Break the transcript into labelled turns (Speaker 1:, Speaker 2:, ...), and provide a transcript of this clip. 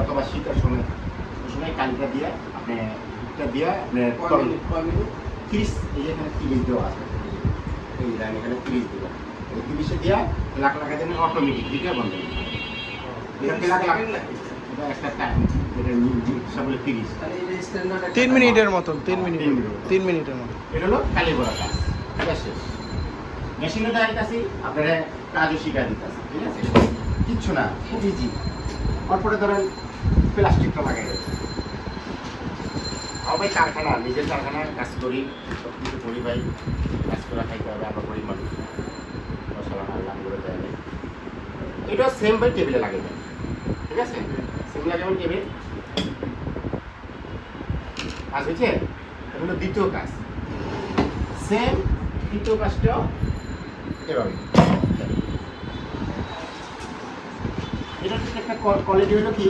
Speaker 1: অথবা শীতের সময় ওই সময় কালিটা দিয়ে আপনি এটা দিয়ে আপনি তিরিশ এই যে এখানে তিরিশ দেওয়া আছে। এই লাইন এখানে তিরিশ দেওয়া এই তিরিশে দিয়া লাখ লাখা দেন অটোমেটিক দিকে বন্ধ?
Speaker 2: তিন মিনিটের মতন তিন মিনিট
Speaker 1: তিন
Speaker 2: মিনিটের মতন।
Speaker 1: এটা হলো কালি করা কাজ। এটা শেষ। মেশিনে দেখাইতেছি আপনারা কাজও শিখা দিতেছি ঠিক আছে? কিচ্ছু না খুব ইজি তারপরে ধরেন প্লাস্টিকটা লাগাই যাচ্ছে আমার ভাই কারখানা, নিজের কারখানায় কাজ করি সব কিছু করি ভাই। কাজ করে খাইতে হবে, আমরা গরিব মানুষ। মশলা আল্লাহ করে দেয়। এটাও সেম ভাই টেবিলে দেয় ঠিক আছে? সেম লাগাবেন টেবিল কাজ হয়েছে এটা হলো দ্বিতীয় কাজ। সেম দ্বিতীয় কাজটাও এভাবে এটা একটা কোয়ালিটি হলো কি?